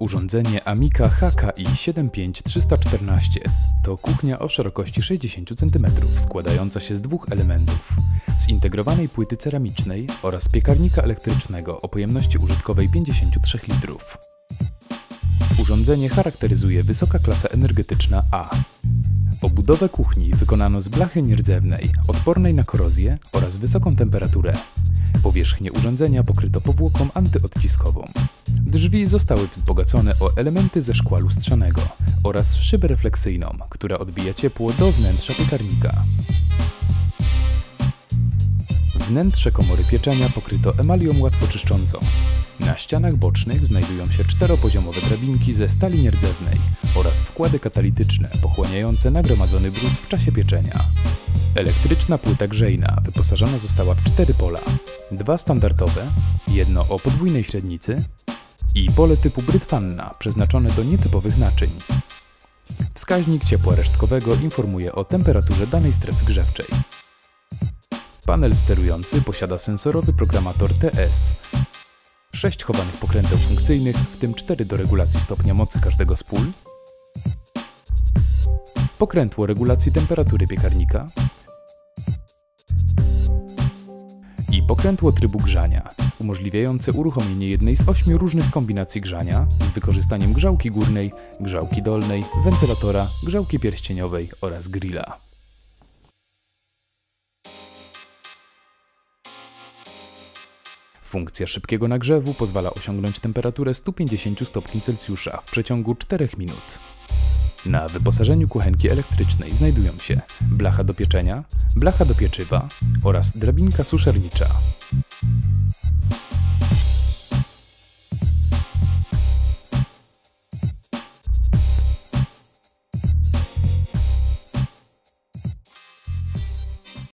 Urządzenie Amica HKI 75314 to kuchnia o szerokości 60 cm składająca się z dwóch elementów zintegrowanej płyty ceramicznej oraz piekarnika elektrycznego o pojemności użytkowej 53 litrów. Urządzenie charakteryzuje wysoka klasa energetyczna A. Obudowę kuchni wykonano z blachy nierdzewnej, odpornej na korozję oraz wysoką temperaturę. Powierzchnię urządzenia pokryto powłoką antyodciskową. Drzwi zostały wzbogacone o elementy ze szkła lustrzanego oraz szybę refleksyjną, która odbija ciepło do wnętrza piekarnika. Wnętrze komory pieczenia pokryto emalią łatwoczyszczącą. Na ścianach bocznych znajdują się czteropoziomowe drabinki ze stali nierdzewnej oraz wkłady katalityczne pochłaniające nagromadzony brud w czasie pieczenia. Elektryczna płyta grzejna wyposażona została w cztery pola. Dwa standardowe, jedno o podwójnej średnicy i pole typu brytwanna przeznaczone do nietypowych naczyń. Wskaźnik ciepła resztkowego informuje o temperaturze danej strefy grzewczej. Panel sterujący posiada sensorowy programator TS. 6 chowanych pokręteł funkcyjnych, w tym 4 do regulacji stopnia mocy każdego z pól. Pokrętło regulacji temperatury piekarnika. Pokrętło trybu grzania, umożliwiające uruchomienie jednej z ośmiu różnych kombinacji grzania z wykorzystaniem grzałki górnej, grzałki dolnej, wentylatora, grzałki pierścieniowej oraz grilla. Funkcja szybkiego nagrzewu pozwala osiągnąć temperaturę 150 stopni Celsjusza w przeciągu 4 minut. Na wyposażeniu kuchenki elektrycznej znajdują się blacha do pieczenia, blacha do pieczywa oraz drabinka suszernicza.